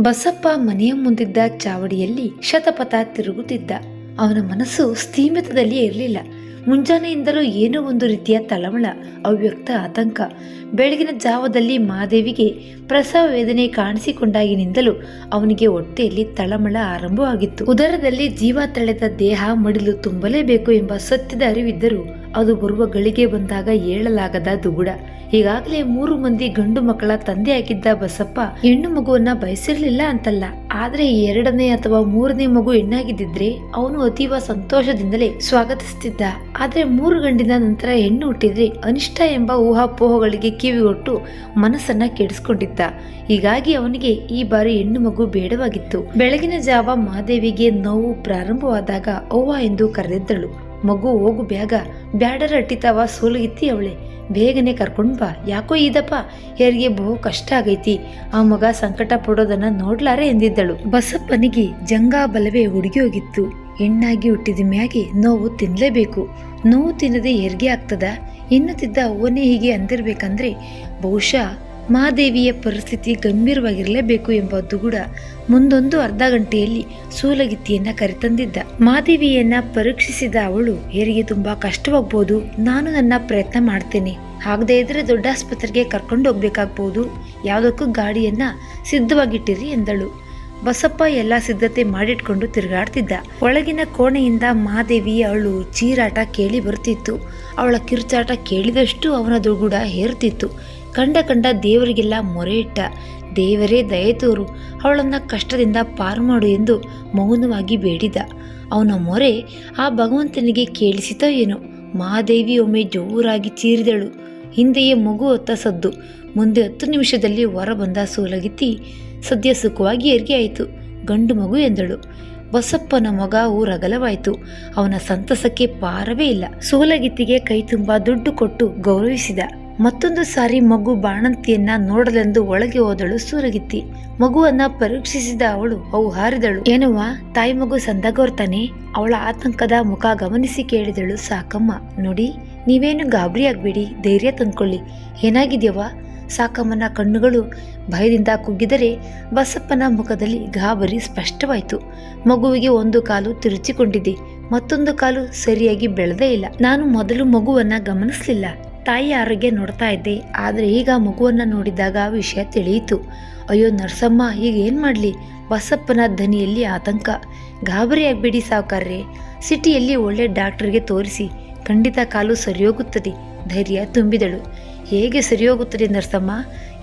ಬಸಪ್ಪ ಮನೆಯ ಮುಂದಿದ್ದ ಚಾವಡಿಯಲ್ಲಿ ಶತಪಥ ತಿರುಗುತ್ತಿದ್ದ. ಅವನ ಮನಸ್ಸು ಸ್ಥೀಮಿತದಲ್ಲಿ ಇರಲಿಲ್ಲ. ಮುಂಜಾನೆಯಿಂದಲೂ ಏನೋ ಒಂದು ರೀತಿಯ ತಳಮಳ ಅವ್ಯಕ್ತ ಆತಂಕ. ಬೆಳಗಿನ ಜಾವದಲ್ಲಿ ಮಾದೇವಿಗೆ ಪ್ರಸವ ವೇದನೆ ಕಾಣಿಸಿಕೊಂಡಾಗಿನಿಂದಲೂ ಅವನಿಗೆ ಹೊಟ್ಟೆಯಲ್ಲಿ ತಳಮಳ ಆರಂಭವಾಗಿತ್ತು. ಉದರದಲ್ಲಿ ಜೀವ ತಳೆದ ದೇಹ ಮಡಿಲು ತುಂಬಲೇಬೇಕು ಎಂಬ ಸತ್ಯದ ಅರಿವಿದ್ದರೂ ಅದು ಬರುವ ಗಳಿಗೆ ಬಂದಾಗ ಏಳಲಾಗದ ದುಗುಡ. ಈಗಾಗಲೇ ಮೂರು ಮಂದಿ ಗಂಡು ಮಕ್ಕಳ ತಂದೆಯಾಗಿದ್ದ ಬಸಪ್ಪ ಹೆಣ್ಣು ಮಗುವನ್ನ ಬಯಸಿರ್ಲಿಲ್ಲ ಅಂತಲ್ಲ. ಆದ್ರೆ ಎರಡನೇ ಅಥವಾ ಮೂರನೇ ಮಗು ಹೆಣ್ಣಾಗಿದ್ದಿದ್ರೆ ಅವನು ಅತೀವ ಸಂತೋಷದಿಂದಲೇ ಸ್ವಾಗತಿಸುತ್ತಿದ್ದ ಆದ್ರೆ ಮೂರು ಗಂಡಿನ ನಂತರ ಹೆಣ್ಣು ಹುಟ್ಟಿದ್ರೆ ಅನಿಷ್ಟ ಎಂಬ ಊಹಾಪೋಹಗಳಿಗೆ ಕಿವಿಗೊಟ್ಟು ಮನಸ್ಸನ್ನ ಕೆಡಿಸ್ಕೊಂಡಿದ್ದ. ಹೀಗಾಗಿ ಅವನಿಗೆ ಈ ಬಾರಿ ಹೆಣ್ಣು ಮಗು ಬೇಡವಾಗಿತ್ತು. ಬೆಳಗಿನ ಜಾವ ಮಾದೇವಿಗೆ ನೋವು ಪ್ರಾರಂಭವಾದಾಗ ಅವ್ವ ಎಂದು ಕರೆದಿದ್ದಳು. ಮಗು ಹೋಗು ಬ್ಯಾಗ, ಬ್ಯಾಡರ ಅಟ್ಟಿತಾವ ಸೋಲುಗಿತ್ತಿ ಅವಳೆ. ಬೇಗನೆ ಕರ್ಕೊಂಡು ಬಾ. ಯಾಕೋ ಇದಪ್ಪ ಹೇರಿಗೆ ಬಹು ಕಷ್ಟ ಆಗೈತಿ. ಆ ಮಗ ಸಂಕಟ ಪಡೋದನ್ನ ನೋಡ್ಲಾರೆ ಎಂದಿದ್ದಳು. ಬಸಪ್ಪನಿಗೆ ಜಂಗಾ ಬಲವೇ ಹುಡುಗಿ ಹೋಗಿತ್ತು ಹೆಣ್ಣಾಗಿ ಹುಟ್ಟಿದ ಮ್ಯಾಗೆ ನೋವು ತಿನ್ನಲೇಬೇಕು ನೋವು ತಿನ್ನದೆ ಹೆರಿಗೆ ಆಗ್ತದ? ಎನ್ನುತ್ತಿದ್ದ ಅವನೇ ಹೀಗೆ ಅಂದಿರ್ಬೇಕಂದ್ರೆ ಬಹುಶಃ ಮಾದೇವಿಯ ಪರಿಸ್ಥಿತಿ ಗಂಭೀರವಾಗಿರಲೇಬೇಕು ಎಂಬ ದುಗುಡ ಮುಂದೊಂದು ಅರ್ಧ ಗಂಟೆಯಲ್ಲಿ ಸೂಲಗಿತ್ತಿಯನ್ನ ಕರೆತಂದಿದ್ದ. ಮಾದೇವಿಯನ್ನ ಪರೀಕ್ಷಿಸಿದ ಅವಳು ಹೆರಿಗೆ ತುಂಬಾ ಕಷ್ಟವಾಗ್ಬೋದು, ನಾನು ನನ್ನ ಪ್ರಯತ್ನ ಮಾಡ್ತೇನೆ. ಆಗದೆ ಇದ್ರೆ ದೊಡ್ಡ ಆಸ್ಪತ್ರೆಗೆ ಕರ್ಕೊಂಡು ಹೋಗ್ಬೇಕಾಗ್ಬೋದು. ಯಾವುದಕ್ಕೂ ಗಾಡಿಯನ್ನ ಸಿದ್ಧವಾಗಿಟ್ಟಿರಿ, ಎಂದಳು. ಬಸಪ್ಪ ಎಲ್ಲ ಸಿದ್ಧತೆ ಮಾಡಿಟ್ಕೊಂಡು ತಿರುಗಾಡ್ತಿದ್ದ. ಒಳಗಿನ ಕೋಣೆಯಿಂದ ಮಾದೇವಿ ಅವಳು ಚೀರಾಟ ಕೇಳಿ ಬರ್ತಿತ್ತು ಅವಳ ಕಿರುಚಾಟ ಕೇಳಿದಷ್ಟು ಅವನ ದುಗುಡ ಹೇರ್ತಿತ್ತು ಕಂಡ ಕಂಡ ದೇವರಿಗೆಲ್ಲ ಮೊರೆ ಇಟ್ಟ. ದೇವರೇ ದಯ ತೋರು, ಅವಳನ್ನು ಕಷ್ಟದಿಂದ ಪಾರು ಮಾಡು ಎಂದು ಮೌನವಾಗಿ ಬೇಡಿದ. ಅವನ ಮೊರೆ ಆ ಭಗವಂತನಿಗೆ ಕೇಳಿಸಿತೋ ಏನೋ. ಮಹಾದೇವಿ ಒಮ್ಮೆ ಜೋರಾಗಿ ಚೀರಿದಳು. ಹಿಂದೆಯೇ ಮಗು ಹೊತ್ತ ಸದ್ದು. ಮುಂದೆ ಹತ್ತು ನಿಮಿಷದಲ್ಲಿ ಹೊರ ಬಂದ ಸೋಲಗಿತ್ತಿ ಸದ್ಯ ಸುಖವಾಗಿ ಏರಿಗೆ ಆಯಿತು. ಗಂಡು ಮಗು ಎಂದಳು. ಬಸಪ್ಪನ ಮಗ ಊರಗಲವಾಯಿತು ಅವನ ಸಂತಸಕ್ಕೆ ಪಾರವೇ ಇಲ್ಲ. ಸೋಲಗಿತ್ತಿಗೆ ಕೈ ತುಂಬ ದುಡ್ಡು ಕೊಟ್ಟು ಗೌರವಿಸಿದ. ಮತ್ತೊಂದು ಸಾರಿ ಮಗು ಬಾಣಂತಿಯನ್ನ ನೋಡಲೆಂದು ಒಳಗೆ ಹೋದಳು ಸೂರಗಿತ್ತಿ. ಮಗುವನ್ನ ಪರೀಕ್ಷಿಸಿದ ಅವಳು ಅವು ಹಾರಿದಳು. ಏನವ್ವ, ತಾಯಿ ಮಗು ಸಂದಗೋರ್ತಾನೆ ಅವಳ ಆತಂಕದ ಮುಖ ಗಮನಿಸಿ ಕೇಳಿದಳು ಸಾಕಮ್ಮ. ನೋಡಿ, ನೀವೇನು ಗಾಬರಿ ಧೈರ್ಯ ತಂದ್ಕೊಳ್ಳಿ. ಏನಾಗಿದ್ಯವ ಸಾಕಮ್ಮನ ಕಣ್ಣುಗಳು ಭಯದಿಂದ ಕುಗ್ಗಿದರೆ ಬಸಪ್ಪನ ಮುಖದಲ್ಲಿ ಗಾಬರಿ ಸ್ಪಷ್ಟವಾಯಿತು. ಮಗುವಿಗೆ ಒಂದು ಕಾಲು ತಿರುಚಿಕೊಂಡಿದೆ, ಮತ್ತೊಂದು ಕಾಲು ಸರಿಯಾಗಿ ಬೆಳೆದೇ ಇಲ್ಲ. ನಾನು ಮೊದಲು ಮಗುವನ್ನ ಗಮನಿಸಲಿಲ್ಲ. ತಾಯಿ ಆರೋಗ್ಯ ನೋಡ್ತಾ ಇದ್ದೆ. ಆದರೆ ಈಗ ಮಗುವನ್ನು ನೋಡಿದಾಗ ವಿಷಯ ತಿಳಿಯಿತು. ಅಯ್ಯೋ ನರ್ಸಮ್ಮ, ಈಗ ಏನು ಮಾಡಲಿ? ಬಸಪ್ಪನ ಧ್ವನಿಯಲ್ಲಿ ಆತಂಕ. ಗಾಬರಿಯಾಗಬೇಡಿ ಸಾವುಕಾರ್ರೆ. ಸಿಟಿಯಲ್ಲಿ ಒಳ್ಳೆ ಡಾಕ್ಟರ್ಗೆ ತೋರಿಸಿ. ಖಂಡಿತ ಕಾಲು ಸರಿಯೋಗುತ್ತದೆ ಧೈರ್ಯ ತುಂಬಿದಳು. ಹೇಗೆ ಸರಿಯೋಗುತ್ತದೆ ನರ್ಸಮ್ಮ?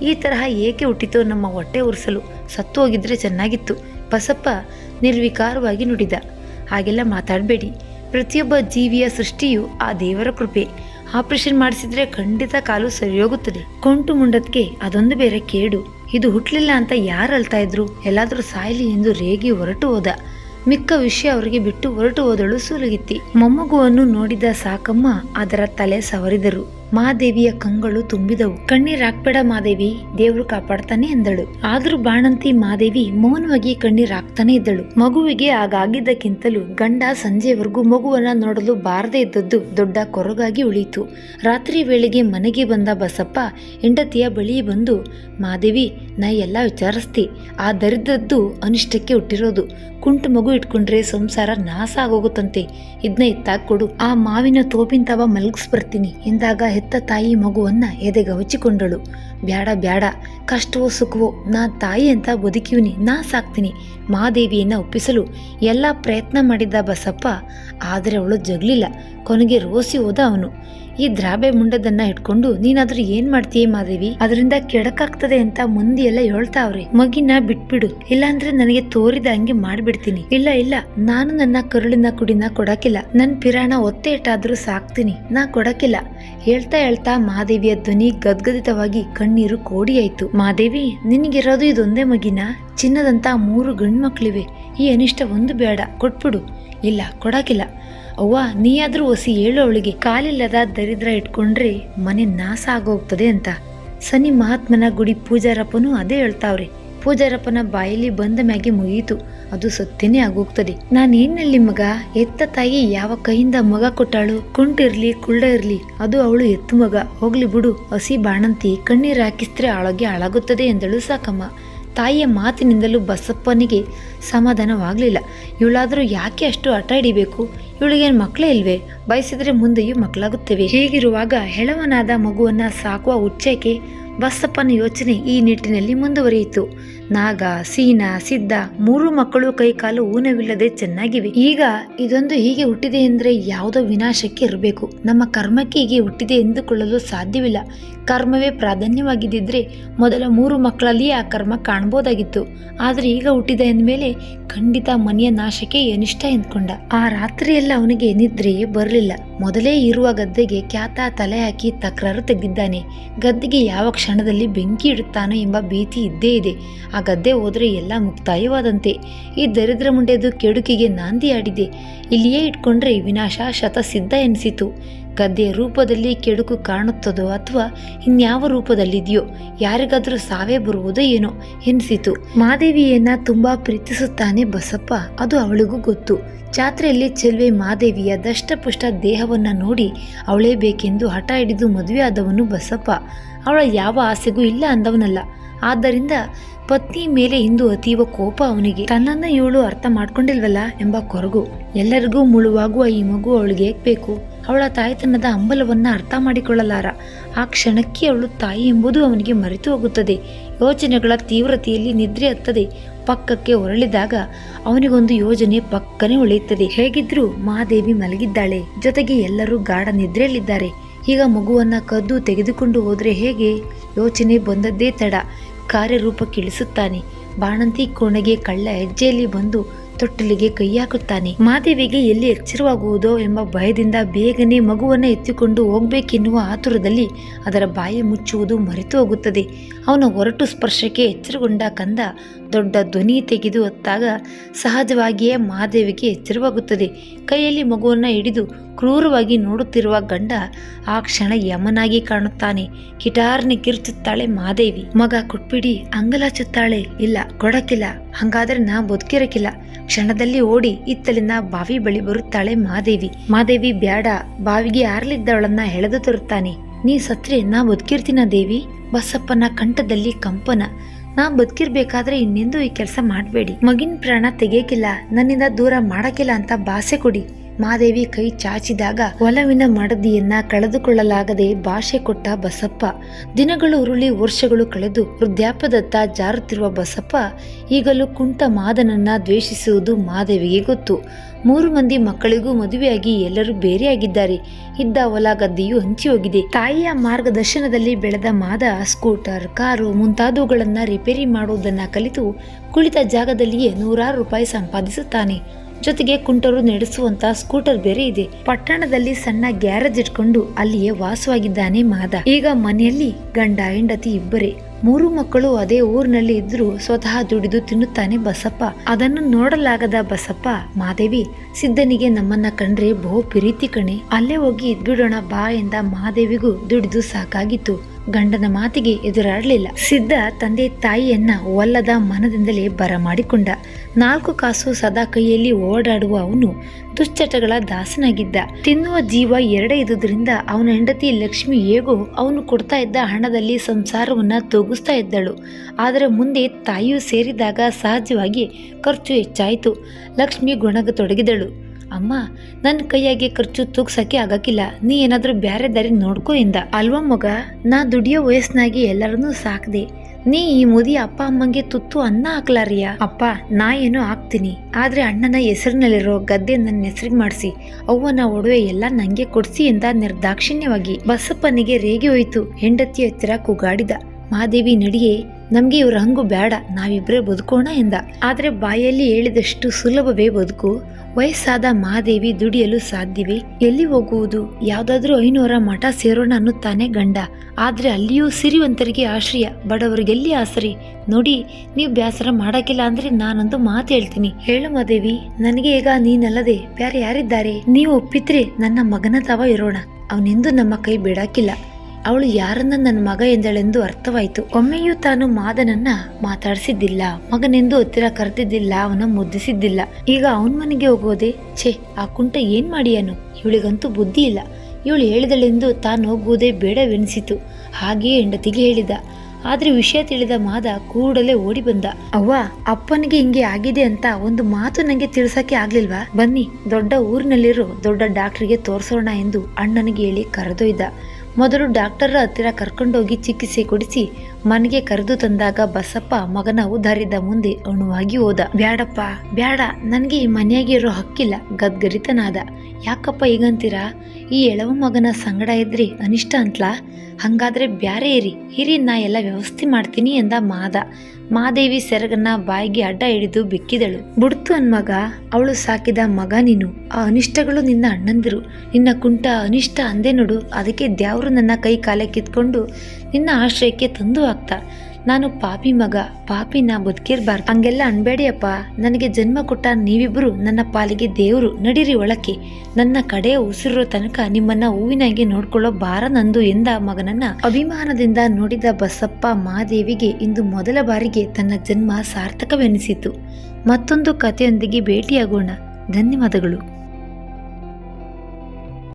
ಈ ತರಹ ಏಕೆ ಹುಟ್ಟಿತೋ ನಮ್ಮ ಹೊಟ್ಟೆ ಉರಿಸಲು. ಸತ್ತು ಹೋಗಿದ್ರೆ ಚೆನ್ನಾಗಿತ್ತು. ಬಸಪ್ಪ ನಿರ್ವಿಕಾರವಾಗಿ ನುಡಿದ. ಹಾಗೆಲ್ಲ ಮಾತಾಡಬೇಡಿ. ಪ್ರತಿಯೊಬ್ಬ ಜೀವಿಯ ಸೃಷ್ಟಿಯು ಆ ದೇವರ ಕೃಪೆ. ಆಪರೇಷನ್ ಮಾಡಿಸಿದ್ರೆ ಖಂಡಿತ ಕಾಲು ಸರಿಯೋಗುತ್ತದೆ. ಕೊಂಟು ಮುಂಡತ್ಗೆ ಅದೊಂದು ಬೇರೆ ಕೇಡು. ಇದು ಹುಟ್ಲಿಲ್ಲ ಅಂತ ಯಾರು ಅಳ್ತಾ ಇದ್ರು? ಎಲ್ಲಾದರೂ ಸಾಯಲಿ ಎಂದು ರೇಗಿ ಹೊರಟು ಹೋದ. ಮಿಕ್ಕ ವಿಷಯ ಅವರಿಗೆ ಬಿಟ್ಟು ಹೊರಟು ಹೋದಳು ಸೂಲಗಿತ್ತಿ. ಮೊಮ್ಮಗುವನ್ನು ನೋಡಿದ ಸಾಕಮ್ಮ ಅದರ ತಲೆ ಸವರಿದರು. ಮಾದೇವಿಯ ಕಂಗಳು ತುಂಬಿದವು. ಕಣ್ಣೀರಾಕ್ಬೇಡ ಮಾದೇವಿ ದೇವ್ರು ಕಾಪಾಡ್ತಾನೆ ಎಂದಳು ಆದ್ರೂ ಬಾಣಂತಿ ಮಾದೇವಿ ಮೌನವಾಗಿ ಕಣ್ಣೀರಾಕ್ತಾನೆ ಇದ್ದಳು. ಮಗುವಿಗೆ ಆಗಾಗಿದ್ದಕ್ಕಿಂತಲೂ ಗಂಡ ಸಂಜೆವರೆಗೂ ಮಗುವನ್ನ ನೋಡಲು ಬಾರದೇ ಇದ್ದದ್ದು ದೊಡ್ಡ ಕೊರಗಾಗಿ ಉಳಿಯಿತು. ರಾತ್ರಿ ವೇಳೆಗೆ ಮನೆಗೆ ಬಂದ ಬಸಪ್ಪ ಹೆಂಡತಿಯ ಬಳಿ ಬಂದು ಮಾದೇವಿ ನಾ ಎಲ್ಲ ವಿಚಾರಿಸ್ತಿ. ಆ ದರಿದ್ರದ್ದು ಅನಿಷ್ಟಕ್ಕೆ ಹುಟ್ಟಿರೋದು. ಕುಂಟು ಮಗು ಇಟ್ಕೊಂಡ್ರೆ ಸಂಸಾರ ನಾಸ ಆಗೋಗುತ್ತಂತೆ. ಇದನ್ನ ಇತ್ತಾಗ ಕೊಡು. ಆ ಮಾವಿನ ತೋಪಿನ ತವ ಮಲಗಿಸ್ ಬರ್ತೀನಿ ಎಂದಾಗ ಹೆತ್ತ ತಾಯಿ ಮಗುವನ್ನ ಎದೆಗೆ ಹಚ್ಚಿಕೊಂಡಳು ಬ್ಯಾಡ ಬ್ಯಾಡ. ಕಷ್ಟವೋ, ಸುಖವೋ, ನಾ ತಾಯಿ ಅಂತ ಬದುಕಿವ್ನಿ. ನಾ ಸಾಕ್ತೀನಿ. ಮಾದೇವಿಯನ್ನ ಒಪ್ಪಿಸಲು ಎಲ್ಲ ಪ್ರಯತ್ನ ಮಾಡಿದ್ದ ಬಸಪ್ಪ, ಆದರೆ ಅವಳು ಜಗ್ಲಿಲ್ಲ. ಕೊನೆಗೆ ರೋಸಿ ಹೋದ ಅವನು. ಈ ದ್ರಾಬೆ ಮುಂಡದನ್ನ ಇಟ್ಕೊಂಡು, ನೀನಾದ್ರೂ ಏನ್ ಮಾಡ್ತೀಯ ಮಾದೇವಿ? ಅದರಿಂದ ಕೆಡಕಾಗ್ತದೆ ಅಂತ ಮಂದಿ ಎಲ್ಲ ಹೇಳ್ತಾವ್ರಿ. ಮಗಿನ ಬಿಟ್ಬಿಡು. ಇಲ್ಲಾಂದ್ರೆ ನನಗೆ ತೋರಿದ ಹಂಗೆ ಮಾಡ್ಬಿಡ್ತೀನಿ. ಇಲ್ಲ ಇಲ್ಲ. ನಾನು ನನ್ನ ಕರುಳಿನ ಕುಡಿನ ಕೊಡಕಿಲ್ಲ ನನ್ ಪಿರಾಣ ಒತ್ತೆ ಇಟ್ಟಾದ್ರೂ ಸಾಕ್ತೀನಿ. ನಾ ಕೊಡಕಿಲ್ಲ ಹೇಳ್ತಾ ಹೇಳ್ತಾ ಮಹಾದೇವಿಯ ಧ್ವನಿ ಗದ್ಗದಿತವಾಗಿ ಕಣ್ಣೀರು ಕೋಡಿಯಾಯ್ತು. ಮಾದೇವಿ, ನಿನಗಿರೋದು ಇದೊಂದೇ ಮಗಿನ? ಚಿನ್ನದಂತ ಮೂರು ಗಂಡು ಮಕ್ಳಿವೆ ಈ ಅನಿಷ್ಟ ಒಂದು ಬೇಡ. ಕೊಟ್ಬಿಡು. ಇಲ್ಲ, ಕೊಡಕಿಲ್ಲ. ಅವ್ವ, ನೀಯಾದರೂ ಒಸಿ ಹೇಳು ಅವಳಿಗೆ. ಕಾಲಿಲ್ಲದ ದರಿದ್ರ ಇಟ್ಕೊಂಡ್ರೆ ಮನೆ ನಾಶ ಆಗೋಗ್ತದೆ ಅಂತ. ಸನಿ ಮಹಾತ್ಮನ ಗುಡಿ ಪೂಜಾರಪ್ಪನೂ ಅದೇ ಹೇಳ್ತಾವ್ರಿ. ಪೂಜಾರಪ್ಪನ ಬಾಯಲ್ಲಿ ಬಂದ ಮ್ಯಾಗೆ ಮುಗಿಯಿತು ಅದು ಸತ್ಯನೇ ಆಗೋಗ್ತದೆ. ನಾನೇನಲ್ಲಿ ಮಗ? ಎತ್ತ ತಾಯಿ ಯಾವ ಕೈಯಿಂದ ಮಗ ಕೊಟ್ಟಾಳು? ಕುಂಟಿರ್ಲಿ ಕುಳ್ಳ ಇರ್ಲಿ ಅದು ಅವಳು ಎತ್ತು ಮಗ. ಹೋಗ್ಲಿ ಬಿಡು, ಹಸಿ ಬಾಣಂತಿ ಕಣ್ಣೀರು ಹಾಕಿಸ್ತ್ರೆ ಅಳಗೆ ಹಾಳಾಗುತ್ತದೆ ಎಂದಳು ಸಾಕಮ್ಮ. ತಾಯಿಯ ಮಾತಿನಿಂದಲೂ ಬಸಪ್ಪನಿಗೆ ಸಮಾಧಾನವಾಗಲಿಲ್ಲ. ಇವಳಾದರೂ ಯಾಕೆ ಅಷ್ಟು ಹಠ ಹಿಡಿಬೇಕು? ಇವಳಿಗೇನು ಮಕ್ಕಳೇ ಇಲ್ವೇ? ಬಯಸಿದರೆ ಮುಂದೆಯೂ ಮಕ್ಕಳಾಗುತ್ತವೆ. ಹೀಗಿರುವಾಗ ಹೆಳವನಾದ ಮಗುವನ್ನು ಸಾಕುವ ಉಚ್ಚೈಕೆ ಬಸಪ್ಪನ ಯೋಚನೆ ಈ ನಿಟ್ಟಿನಲ್ಲಿ ಮುಂದುವರಿಯಿತು. ನಾಗ, ಸೀನ ಸಿದ್ಧ ಮೂರು ಮಕ್ಕಳು ಕೈಕಾಲು ಊನವಿಲ್ಲದೆ ಚೆನ್ನಾಗಿವೆ. ಈಗ ಇದೊಂದು ಹೀಗೆ ಹುಟ್ಟಿದೆ ಎಂದ್ರೆ ಯಾವುದೋ ವಿನಾಶಕ್ಕೆ ಇರಬೇಕು. ನಮ್ಮ ಕರ್ಮಕ್ಕೆ ಹೀಗೆ ಹುಟ್ಟಿದೆ ಎಂದುಕೊಳ್ಳಲು ಸಾಧ್ಯವಿಲ್ಲ. ಕರ್ಮವೇ ಪ್ರಾಧಾನ್ಯವಾಗಿದ್ದಿದ್ರೆ ಮೊದಲ ಮೂರು ಮಕ್ಕಳಲ್ಲಿಯೇ ಆ ಕರ್ಮ ಕಾಣ್ಬೋದಾಗಿತ್ತು. ಆದರೆ ಈಗ ಹುಟ್ಟಿದ ಎಂದಮೇಲೆ ಖಂಡಿತ ಮನೆಯ ನಾಶಕ್ಕೆ ಅನಿಷ್ಟ ಎಂದ್ಕೊಂಡ. ಆ ರಾತ್ರಿಯೆಲ್ಲ ಅವನಿಗೆ ನಿದ್ರೆಯೇ ಬರಲಿಲ್ಲ. ಮೊದಲೇ ಇರುವ ಗದ್ದೆಗೆ ಖ್ಯಾತ ತಲೆ ಹಾಕಿ ತಕ್ರಾರು ತೆಗೆದಿದ್ದಾನೆ. ಗದ್ದೆಗೆ ಯಾವ ಕ್ಷಣದಲ್ಲಿ ಬೆಂಕಿ ಇಡುತ್ತಾನೋ ಎಂಬ ಭೀತಿ ಇದ್ದೇ ಇದೆ. ಆ ಗದ್ದೆ ಹೋದರೆ ಎಲ್ಲ ಮುಕ್ತಾಯವಾದಂತೆ. ಈ ದರಿದ್ರ ಮುಂಡೆದು ಕೆಡುಕಿಗೆ ನಾಂದಿ ಆಡಿದೆ. ಇಲ್ಲಿಯೇ ಇಟ್ಕೊಂಡ್ರೆ ವಿನಾಶ ಶತಸಿದ್ಧ ಎನಿಸಿತು. ಗದ್ದೆಯ ರೂಪದಲ್ಲಿ ಕೆಡುಕು ಕಾಣುತ್ತದೋ ಅಥವಾ ಇನ್ಯಾವ ರೂಪದಲ್ಲಿದೆಯೋ, ಯಾರಿಗಾದರೂ ಸಾವೇ ಬರುವುದೋ ಏನೋ ಎನಿಸಿತು ಮಾದೇವಿಯನ್ನ ತುಂಬಾ ಪ್ರೀತಿಸುತ್ತಾನೆ ಬಸಪ್ಪ, ಅದು ಅವಳಿಗೂ ಗೊತ್ತು. ಜಾತ್ರೆಯಲ್ಲಿ ಚೆಲ್ವೆ ಮಾದೇವಿಯ ದಷ್ಟಪುಷ್ಟ ದೇಹವನ್ನ ನೋಡಿ ಅವಳೇ ಬೇಕೆಂದು ಹಠ ಹಿಡಿದು ಮದುವೆ ಆದವನು ಬಸಪ್ಪ. ಅವಳ ಯಾವ ಆಸೆಗೂ ಇಲ್ಲ ಅಂದವನಲ್ಲ. ಆದ್ದರಿಂದ ಪತ್ನಿ ಮೇಲೆ ಇಂದು ಅತೀವ ಕೋಪ ಅವನಿಗೆ. ತನ್ನನ್ನ ಇವಳು ಅರ್ಥ ಮಾಡ್ಕೊಂಡಿಲ್ವಲ್ಲ ಎಂಬ ಕೊರಗು. ಎಲ್ಲರಿಗೂ ಮುಳುವಾಗುವ ಈ ಮಗು ಅವಳಿಗೆ ಬೇಕು. ಅವಳ ತಾಯ್ತನದ ಹಂಬಲವನ್ನು ಅರ್ಥ ಮಾಡಿಕೊಳ್ಳಲಾರ. ಆ ಕ್ಷಣಕ್ಕೆ ಅವಳು ತಾಯಿ ಎಂಬುದು ಅವನಿಗೆ ಮರೆತು ಹೋಗುತ್ತದೆ. ಯೋಚನೆಗಳ ತೀವ್ರತೆಯಲ್ಲಿ ನಿದ್ರೆ ಹತ್ತದೆ. ಪಕ್ಕಕ್ಕೆ ಹೊರಳಿದಾಗ ಅವನಿಗೊಂದು ಯೋಜನೆ ಪಕ್ಕನೆ ಉಳಿಯುತ್ತದೆ. ಹೇಗಿದ್ರೂ ಮಹಾದೇವಿ ಮಲಗಿದ್ದಾಳೆ. ಜೊತೆಗೆ ಎಲ್ಲರೂ ಗಾಢ ನಿದ್ರೆಯಲ್ಲಿದ್ದಾರೆ. ಈಗ ಮಗುವನ್ನ ಕದ್ದು ತೆಗೆದುಕೊಂಡು ಹೋದರೆ ಹೇಗೆ? ಯೋಚನೆ ಬಂದದ್ದೇ ತಡ. ಕಾರ್ಯರೂಪಕ್ಕಿಳಿಸುತ್ತಾನೆ ಬಾಣಂತಿ ಕೋಣೆಗೆ ಕಳ್ಳ ಹೆಜ್ಜೆಯಲ್ಲಿ ಬಂದು ತೊಟ್ಟಿಲಿಗೆ ಕೈ ಹಾಕುತ್ತಾನೆ. ಮಾದೇವಿಗೆ ಎಲ್ಲಿ ಎಚ್ಚರವಾಗುವುದೋ ಎಂಬ ಭಯದಿಂದ ಬೇಗನೆ ಮಗುವನ್ನ ಎತ್ತಿಕೊಂಡು ಹೋಗ್ಬೇಕೆನ್ನುವ ಆತುರದಲ್ಲಿ ಅದರ ಬಾಯಿ ಮುಚ್ಚುವುದು ಮರೆತು ಹೋಗುತ್ತದೆ. ಅವನ ಹೊರಟು ಸ್ಪರ್ಶಕ್ಕೆ ಎಚ್ಚರಗೊಂಡ ಕಂದ ದೊಡ್ಡ ಧ್ವನಿ ತೆಗೆದು ಹೊತ್ತಾಗ ಸಹಜವಾಗಿಯೇ ಮಾದೇವಿಗೆ ಎಚ್ಚರವಾಗುತ್ತದೆ. ಕೈಯಲ್ಲಿ ಮಗುವನ್ನ ಹಿಡಿದು ಕ್ರೂರವಾಗಿ ನೋಡುತ್ತಿರುವ ಗಂಡ ಆ ಕ್ಷಣ ಯಮನಾಗಿ ಕಾಣುತ್ತಾನೆ. ಕಿಟಾರ್ನಿ ಕಿರ್ಚುತ್ತಾಳೆ ಮಾದೇವಿ ಮಗ ಕೊಟ್ಬಿಡಿ, ಅಂಗಲಾಚುತ್ತಾಳೆ. ಇಲ್ಲ ಕೊಡಕಿಲ್ಲ ಹಂಗಾದ್ರೆ ನಾ ಬದುಕಿರಕಿಲ್ಲ ಕ್ಷಣದಲ್ಲಿ ಓಡಿ ಇತ್ತಲಿನ ಬಾವಿ ಬಳಿ ಬರುತ್ತಾಳೆ ಮಾದೇವಿ ಮಾದೇವಿ ಬ್ಯಾಡ. ಬಾವಿಗೆ ಆರ್ಲಿದ್ದವಳನ್ನ ಎಳೆದು ತರುತ್ತಾನೆ. ನೀ ಸತ್ರೆ, ನಾ ಬದುಕಿರ್ತೀನ ದೇವಿ? ಬಸಪ್ಪನ ಕಂಠದಲ್ಲಿ ಕಂಪನ. ನಾ ಬದುಕಿರ್ಬೇಕಾದ್ರೆ ಇನ್ನೆಂದೂ ಈ ಕೆಲಸ ಮಾಡಬೇಡಿ. ಮಗಿನ ಪ್ರಾಣ ತೆಗೆಯಕಿಲ್ಲ. ನನ್ನಿಂದ ದೂರ ಮಾಡಕಿಲ್ಲ ಅಂತ ಬಾಸೆ ಕೊಡಿ. ಮಾದೇವಿ ಕೈ ಚಾಚಿದಾಗ, ಒಲವಿನ ಮಡದಿಯನ್ನ ಕಳೆದುಕೊಳ್ಳಲಾಗದೆ ಭಾಷೆ ಕೊಟ್ಟ ಬಸಪ್ಪ. ದಿನಗಳು ಉರುಳಿ ವರ್ಷಗಳು ಕಳೆದು ವೃದ್ಧಾಪದತ್ತ ಜಾರುತ್ತಿರುವ ಬಸಪ್ಪ ಈಗಲೂ ಕುಂಟ ಮಾದನನ್ನ ದ್ವೇಷಿಸುವುದು ಮಾದೇವಿಗೆ ಗೊತ್ತು. ಮೂರು ಮಂದಿ ಮಕ್ಕಳಿಗೂ ಮದುವೆಯಾಗಿ ಎಲ್ಲರೂ ಬೇರೆಯಾಗಿದ್ದಾರೆ. ಇದ್ದ ಹೊಲ ಗದ್ದೆಯು ಹಂಚಿ ಹೋಗಿದೆ. ತಾಯಿಯ ಮಾರ್ಗದರ್ಶನದಲ್ಲಿ ಬೆಳೆದ ಮಾದ, ಸ್ಕೂಟರ್, ಕಾರು ಮುಂತಾದವುಗಳನ್ನು ರಿಪೇರಿ ಮಾಡುವುದನ್ನು ಕಲಿತು ಕುಳಿತ ಜಾಗದಲ್ಲಿಯೇ ನೂರಾರು ರೂಪಾಯಿ ಸಂಪಾದಿಸುತ್ತಾನೆ. ಜೊತೆಗೆ ಕುಂಟರು ನಡೆಸುವಂತ ಸ್ಕೂಟರ್ ಬೇರೆ ಇದೆ. ಪಟ್ಟಣದಲ್ಲಿ ಸಣ್ಣ ಗ್ಯಾರೇಜ್ ಇಟ್ಕೊಂಡು ಅಲ್ಲಿಯೇ ವಾಸವಾಗಿದ್ದಾನೆ ಮಾದ. ಈಗ ಮನೆಯಲ್ಲಿ ಗಂಡ, ಹೆಂಡತಿ ಇಬ್ಬರೇ. ಮೂರು ಮಕ್ಕಳು ಅದೇ ಊರಿನಲ್ಲಿ ಇದ್ರು ಸ್ವತಃ ದುಡಿದು ತಿನ್ನುತ್ತಾನೆ ಬಸಪ್ಪ. ಅದನ್ನು ನೋಡಲಾಗದ ಬಸಪ್ಪ, ಮಾದೇವಿ, ಸಿದ್ಧನಿಗೆ ನಮ್ಮನ್ನ ಕಂಡ್ರೆ ಬಹು ಪ್ರೀತಿ ಕಣೆ. ಅಲ್ಲೇ ಹೋಗಿ ಇದ್ಬಿಡೋಣ ಬಾ ಎಂದ ಮಹಾದೇವಿಗೂ ದುಡಿದು ಸಾಕಾಗಿತ್ತು. ಗಂಡನ ಮಾತಿಗೆ ಎದುರಾಡಲಿಲ್ಲ. ಸಿದ್ಧ ತಂದೆ ತಾಯಿಯನ್ನ ಒಲ್ಲದ ಮನದಿಂದಲೇ ಬರಮಾಡಿಕೊಂಡ ನಾಲ್ಕು ಕಾಸು ಸದಾ ಕೈಯಲ್ಲಿ ಓಡಾಡುವ ಅವನು ದುಶ್ಚಟಗಳ ದಾಸನಾಗಿದ್ದ. ತಿನ್ನುವ ಜೀವ ಎರಡೇ ಇದ್ದುದರಿಂದ ಅವನ ಹೆಂಡತಿ ಲಕ್ಷ್ಮಿ ಹೇಗೋ ಅವನು ಕೊಡ್ತಾ ಇದ್ದ ಹಣದಲ್ಲಿ ಸಂಸಾರವನ್ನ ತೂಗಿಸ್ತಾ ಇದ್ದಳು. ಆದರೆ ಮುಂದೆ ತಾಯಿಯು ಸೇರಿದಾಗ ಸಹಜವಾಗಿ ಖರ್ಚು ಹೆಚ್ಚಾಯಿತು. ಲಕ್ಷ್ಮಿ ಗೊಣಗತೊಡಗಿದಳು. ಅಮ್ಮ ನನ್ನ ಕೈಯಾಗೆ ಖರ್ಚು ತೂಗ್ಸಕ್ಕೆ ಆಗಕ್ಕಿಲ್ಲ. ನೀ ಏನಾದರೂ ಬ್ಯಾರೆ ದಾರಿ ನೋಡ್ಕೋ ಇಂದ ಅಲ್ವಾ ಮಗ? ನಾ ದುಡಿಯೋ ವಯಸ್ಸಿನಾಗಿ ಎಲ್ಲರನ್ನೂ ಸಾಕ್ದೆ. ನೀ ಈ ಮುದಿ ಅಪ್ಪ ಅಮ್ಮಂಗೆ ತುತ್ತು ಅನ್ನ ಹಾಕ್ಲಾರಿಯ? ಅಪ್ಪ, ನಾ ಏನೋ ಹಾಕ್ತೀನಿ. ಆದ್ರೆ ಅಣ್ಣನ ಹೆಸರಿನಲ್ಲಿರೋ ಗದ್ದೆ ನನ್ನ ಹೆಸರಿಗೆ ಮಾಡಿಸಿ. ಅವ್ವನ ಒಡವೆ ಎಲ್ಲ ನಂಗೆ ಕೊಡ್ಸಿ ಎಂದ ನಿರ್ದಾಕ್ಷಿಣ್ಯವಾಗಿ. ಬಸಪ್ಪನಿಗೆ ರೇಗಿ ಹೋಯಿತು. ಹೆಂಡತಿ ಹತ್ತಿರ ಕೂಗಾಡಿದ. ಮಾದೇವಿ ನಡಿಯೇ, ನಮಗೆ ಇವ್ರ ಹಂಗು ಬೇಡ ನಾವಿಬ್ಬರೇ ಬದುಕೋಣ ಎಂದ. ಆದ್ರೆ ಬಾಯಲ್ಲಿ ಹೇಳಿದಷ್ಟು ಸುಲಭವೇ ಬದುಕು. ವಯಸ್ಸಾದ ಮಹಾದೇವಿ ದುಡಿಯಲು ಸಾಧ್ಯವೇ? ಎಲ್ಲಿ ಹೋಗುವುದು? ಯಾವುದಾದ್ರೂ ಐನೂರ ಮಠ ಸೇರೋಣ ಅನ್ನುತ್ತಾನೆ ಗಂಡ. ಆದ್ರೆ ಅಲ್ಲಿಯೂ ಸಿರಿವಂತರಿಗೆ ಆಶ್ರಯ. ಬಡವರಿಗೆಲ್ಲಿ ಆಸರೆ? ನೋಡಿ, ನೀವು ಬ್ಯಾಸರ ಮಾಡಕ್ಕಿಲ್ಲ ಅಂದ್ರೆ ನಾನೊಂದು ಮಾತು ಹೇಳ್ತೀನಿ. ಹೇಳು ಮಾದೇವಿ, ನನಗೆ ಈಗ ನೀನಲ್ಲದೆ ಬೇರೆ ಯಾರಿದ್ದಾರೆ? ನೀವು ಒಪ್ಪಿದ್ರೆ ನನ್ನ ಮಗನ ತಾವ ಇರೋಣ. ಅವನೆಂದು ನಮ್ಮ ಕೈ ಬಿಡಾಕಿಲ್ಲ. ಅವಳು ಯಾರನ್ನ ನನ್ನ ಮಗ ಎಂದಳೆಂದು ಅರ್ಥವಾಯಿತು. ಒಮ್ಮೆಯೂ ತಾನು ಮಾದನನ್ನ ಮಾತಾಡಿಸಿದ್ದಿಲ್ಲ. ಮಗನೆಂದು ಹತ್ತಿರ ಕರೆದಿದ್ದಿಲ್ಲ, ಅವನ ಮುದ್ದಿಸಿದ್ದಿಲ್ಲ. ಈಗ ಅವನ ಮನೆಗೆ ಹೋಗೋದೆ? ಛೇ, ಆ ಕುಂಟ ಏನ್ ಮಾಡಿಯನು? ಇವಳಿಗಂತೂ ಬುದ್ಧಿ ಇಲ್ಲ. ಇವಳು ಹೇಳಿದಳೆಂದು ತಾನು ಹೋಗುವುದೇ ಬೇಡವೆನಿಸಿತು. ಹಾಗೆಯೇ ಹೆಂಡತಿಗೆ ಹೇಳಿದ. ಆದ್ರೆ ವಿಷಯ ತಿಳಿದ ಮಾದ ಕೂಡಲೇ ಓಡಿ ಬಂದ. ಅವ್ವ, ಅಪ್ಪನಿಗೆ ಹಿಂಗೆ ಆಗಿದೆ ಅಂತ ಒಂದು ಮಾತು ನಂಗೆ ತಿಳಿಸಕ್ಕೆ ಆಗ್ಲಿಲ್ವಾ? ಬನ್ನಿ, ದೊಡ್ಡ ಊರಿನಲ್ಲಿರೋ ದೊಡ್ಡ ಡಾಕ್ಟ್ರಿಗೆ ತೋರಿಸೋಣ ಎಂದು ಅಣ್ಣನಿಗೆ ಹೇಳಿ ಕರೆದೊಯ್ದ. ಮೊದಲು ಡಾಕ್ಟರ್ ಹತ್ತಿರ ಕರ್ಕೊಂಡೋಗಿ ಚಿಕಿತ್ಸೆ ಕೊಡಿಸಿ ಮನೆಗೆ ಕರೆದು ತಂದಾಗ ಬಸಪ್ಪ ಮಗನ ಉದಾರಿದ ಮುಂದೆ ಅಣುವಾಗಿ ಹೋದ. ಬ್ಯಾಡಪ್ಪ, ಬ್ಯಾಡ, ನನಗೆ ಈ ಮನೆಯಾಗೆ ಇರೋ ಹಕ್ಕಿಲ್ಲ, ಗದ್ಗರಿತನಾದ. ಯಾಕಪ್ಪ ಈಗಂತೀರಾ ಈ ಎಳವ ಮಗನ ಸಂಗಡ ಇದ್ರಿ, ಅನಿಷ್ಟ ಅಂತ್ಲಾ? ಹಂಗಾದ್ರೆ ಬ್ಯಾರೆ ಇರಿ ಹಿರಿ ನಾ ಎಲ್ಲ ವ್ಯವಸ್ಥೆ ಮಾಡ್ತೀನಿ ಎಂದ ಮಾದ. ಮಾದೇವಿ ಸೆರಗನ್ನ ಬಾಯಿಗೆ ಅಡ್ಡ ಹಿಡಿದು ಬಿಕ್ಕಿದಳು. ಬುಡ್ತು ಅನ್ಮಗ, ಅವಳು ಸಾಕಿದ ಮಗ ನೀನು. ಆ ಅನಿಷ್ಟಗಳು ನಿನ್ನ ಅಣ್ಣಂದಿರು. ನಿನ್ನ ಕುಂಟ ಅನಿಷ್ಟ ಅಂದೆ ನೋಡು. ಅದಕ್ಕೆ ದ್ಯಾವ್ರು ನನ್ನ ಕೈ ಕಾಲ ಕಿತ್ಕೊಂಡು ನಿನ್ನ ಆಶ್ರಯಕ್ಕೆ ತಂದು ಹಾಕ್ತ. ನಾನು ಪಾಪಿ ಮಗ, ಪಾಪಿ ನಾ ಬದುಕಿರ್ಬಾರ್ದು. ಹಂಗೆಲ್ಲ ಅನ್ಬೇಡಿಯಪ್ಪ. ನನಗೆ ಜನ್ಮ ಕೊಟ್ಟ ನೀವಿಬ್ರು ನನ್ನ ಪಾಲಿಗೆ ದೇವರು, ನಡೀರಿ ಒಳಕ್ಕೆ. ನನ್ನ ಕಡೆಯ ಉಸಿರೋ ತನಕ ನಿಮ್ಮನ್ನ ಹೂವಿನಾಗಿ ನೋಡ್ಕೊಳ್ಳೋ ಬಾರ ನಂದು ಎಂದ ಮಗನನ್ನ. ಅಭಿಮಾನದಿಂದ ನೋಡಿದ ಬಸಪ್ಪ ಮಾದೇವಿಗೆ ಇಂದು ಮೊದಲ ಬಾರಿಗೆ ತನ್ನ ಜನ್ಮ ಸಾರ್ಥಕವೆನಿಸಿತು. ಮತ್ತೊಂದು ಕಥೆಯೊಂದಿಗೆ ಭೇಟಿಯಾಗೋಣ. ಧನ್ಯವಾದಗಳು.